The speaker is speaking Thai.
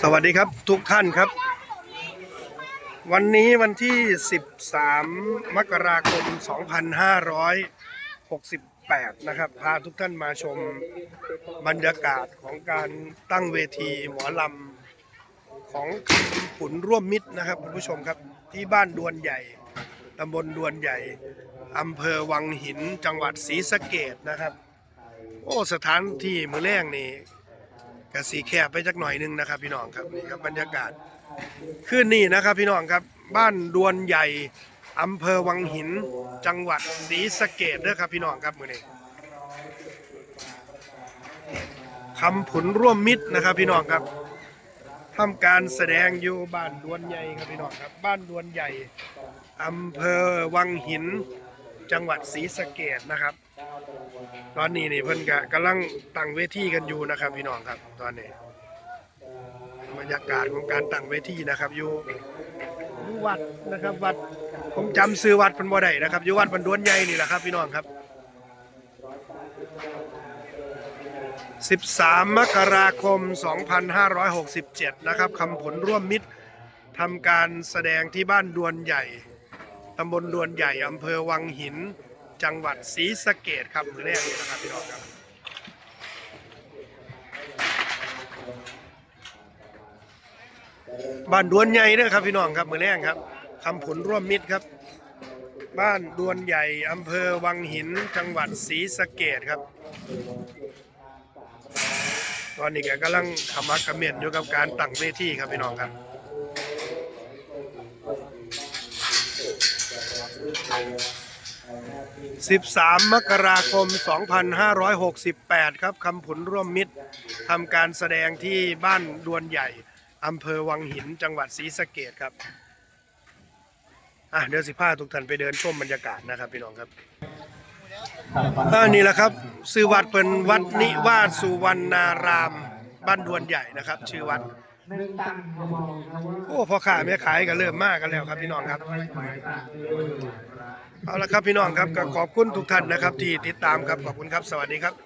สวัสดีครับทุกท่านครับ วันนี้วันที่ 13 มกราคม 2568 นะครับ พาทุกท่านมาชมบรรยากาศของการตั้งเวทีหมอลำของขุนร่วมมิตรนะครับคุณผู้ชมครับที่บ้านดวนใหญ่ตำบลดวนใหญ่อำเภอวังหินจังหวัดศรีสะเกดนะครับ โอ้สถานที่มือแรงนี่กระสีแคบไปจักหน่อยหนึงนะครับ พี่น้องครับนี่ครับบรรยากาศคืนนี้นะครับ พี่น้องครับบ้านดวนใหญ่อำเภอวังหินจังหวัดศรีสะเกดเด้อครับ พี่น้องครับมือนี้คำผุนร่วมมิตรนะครับ พี่น้องครับทำการแสดงอยู่บ้านดวนใหญ่ครับพี่น้องครับ บ้านดวนใหญ่อำเภอวังหิน จังหวัดศรีสะเกดนะครับ ตอนนี้นี่เพิ่นกะกำลังตั้งเวทีกันอยู่นะครับ พี่น้องครับ ตอนนี้บรรยากาศของการตั้งเวทีนะครับ อยู่อยู่วัดนะครับ วัดผมจำซื้อวัดเพิ่นบ่ได้นะครับอยู่วัดบันดวนใหญ่นี่แหละครับ พี่น้องครับ 13 มกราคม 2567 นะครับคำผลร่วมมิตรทำการแสดงที่บ้านดวนใหญ่ตำบลดวนใหญ่อำเภอวังหิน จังหวัดศรีสะเกดครับมือแรกนี่นะครับพี่น้องครับบ้านดวนใหญ่เด้อครับพี่น้องครับมือแรกครับคำผลร่วมมิตรครับ บ้านดวนใหญ่อำเภอวังหินจังหวัดศรีสะเกดครับ ตอนนี้แกกำลังขมักเขมิ้นอยู่กับการตั้งเวทีครับพี่น้องครับ 13 มกราคม 2568 ครับคำผลร่วมมิตรทำการแสดงที่บ้านดวนใหญ่อำเภอวังหินจังหวัดศรีสะเกดครับอะเดี๋ยวสิพาทุกท่านไปเดินชมบรรยากาศนะครับพี่น้องครับอ่านี่แหละครับชื่อวัดเป็นวัดนิวาสสุวรรณาราม บ้านดวนใหญ่นะครับ ชื่อวัด โอ้พอขายม่ขายกันเริ่มมากกันแล้วครับพี่น้องครับ เอาละครับพี่น้องครับก็ขอบคุณทุกท่านนะครับ ที่ติดตามครับขอบคุณครับสวัสดีครับ